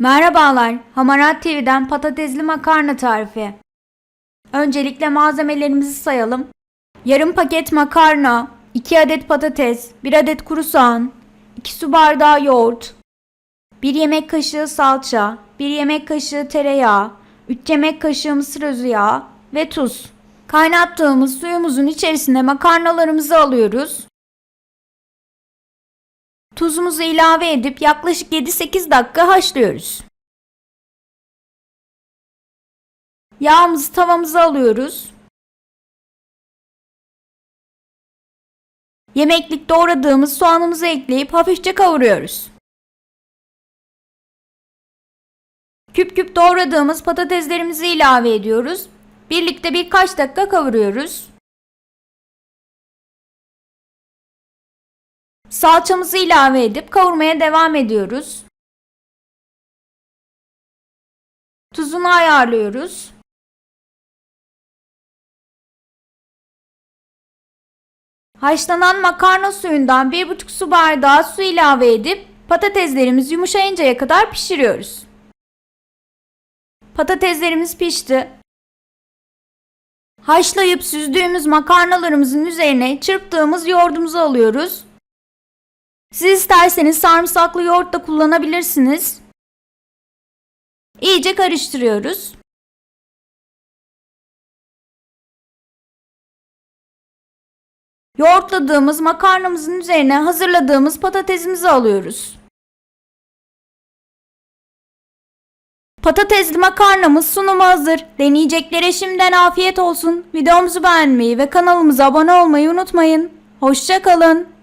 Merhabalar, Hamarat TV'den patatesli makarna tarifi. Öncelikle malzemelerimizi sayalım. Yarım paket makarna, 2 adet patates, 1 adet kuru soğan, 2 su bardağı yoğurt, 1 yemek kaşığı salça, 1 yemek kaşığı tereyağı, 3 yemek kaşığı mısır özü yağı ve tuz. Kaynattığımız suyumuzun içerisine makarnalarımızı alıyoruz. Tuzumuzu ilave edip yaklaşık 7-8 dakika haşlıyoruz. Yağımızı tavamıza alıyoruz. Yemeklik doğradığımız soğanımızı ekleyip hafifçe kavuruyoruz. Küp küp doğradığımız patateslerimizi ilave ediyoruz. Birlikte birkaç dakika kavuruyoruz. Salçamızı ilave edip kavurmaya devam ediyoruz. Tuzunu ayarlıyoruz. Haşlanan makarna suyundan 1,5 su bardağı su ilave edip patateslerimiz yumuşayıncaya kadar pişiriyoruz. Patateslerimiz pişti. Haşlayıp süzdüğümüz makarnalarımızın üzerine çırptığımız yoğurdumuzu alıyoruz. Siz isterseniz sarımsaklı yoğurt da kullanabilirsiniz. İyice karıştırıyoruz. Yoğurtladığımız makarnamızın üzerine hazırladığımız patatesimizi alıyoruz. Patatesli makarnamız sunuma hazır. Deneyeceklere şimdiden afiyet olsun. Videomuzu beğenmeyi ve kanalımıza abone olmayı unutmayın. Hoşçakalın.